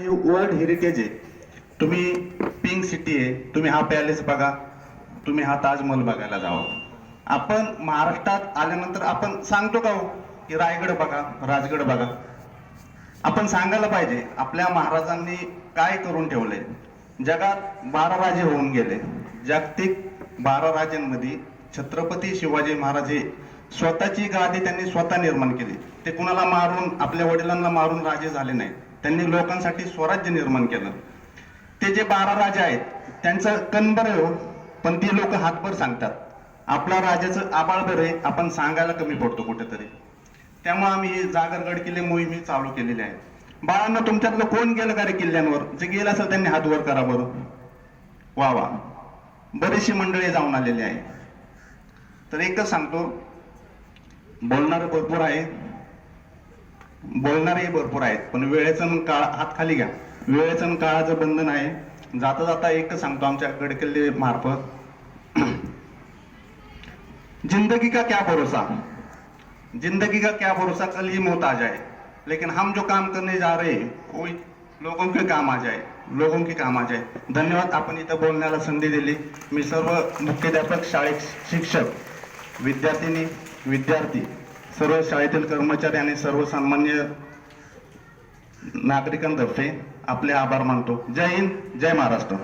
ही world heritage आहे. तुम्ही pink city आहे तुम्ही हा पॅलेस बघा तुम्ही हा ताजमहल बघायला जावा. आपण महाराष्ट्रात आल्यानंतर आपण सांगतो का हो? की रायगड बघा राजगड बघा. आपण सांगायला पाहिजे आपल्या महाराजांनी काय करून ठेवलंय? जगात बारा राजे होऊन गेले. जागतिक बारा राजांमध्ये छत्रपती शिवाजी महाराज हे स्वतःची गादी त्यांनी स्वतः निर्माण केली. ते कुणाला मारून आपल्या वडिलांना मारून राजे झाले नाही त्यांनी लोकांसाठी स्वराज्य निर्माण केलं. ते जे बारा राजा आहेत त्यांचं कणबर हो. पण ती लोक हातभर सांगतात. आपला राजाचं आबाळभर आहे आपण सांगायला कमी पडतो कुठेतरी. त्यामुळे आम्ही हे जागरगड किल्ले मोहिमी चालू केलेली आहे बाळांना तुमच्यातलं कोण गेलं का रे किल्ल्यांवर? जे गेलं असेल त्यांनी हात वर करा बरं. वा वा. बरीचशी मंडळी जाऊन आलेली आहे तर एकच सांगतो बोलणारं भरपूर आहे. बोलणारे भरपूर आहेत पण वेळेचं काळ हात खाली घ्या. वेळेचं काळाचं बंधन आहे. जाता जाता एक सांगतो आमच्या गडकिल्ले मार्फत. जिंदगी का क्या भरोसा? जिंदगी का क्या भरोसा? कल ही मौत आ जाए. लेकिन हम जो काम करने जा रहे कोई लोगों के काम आ जाए लोगों के काम आ जाए। धन्यवाद आपण इथं बोलण्याला संधी दिली. मी सर्व मुख्याध्यापक शाळेत शिक्षक विद्यार्थिनी विद्यार्थी सर्व शाळेतील कर्मचारी आणि सर्वसामान्य नागरिकांतर्फे आपले आभार मानतो. जय हिंद जय महाराष्ट्र.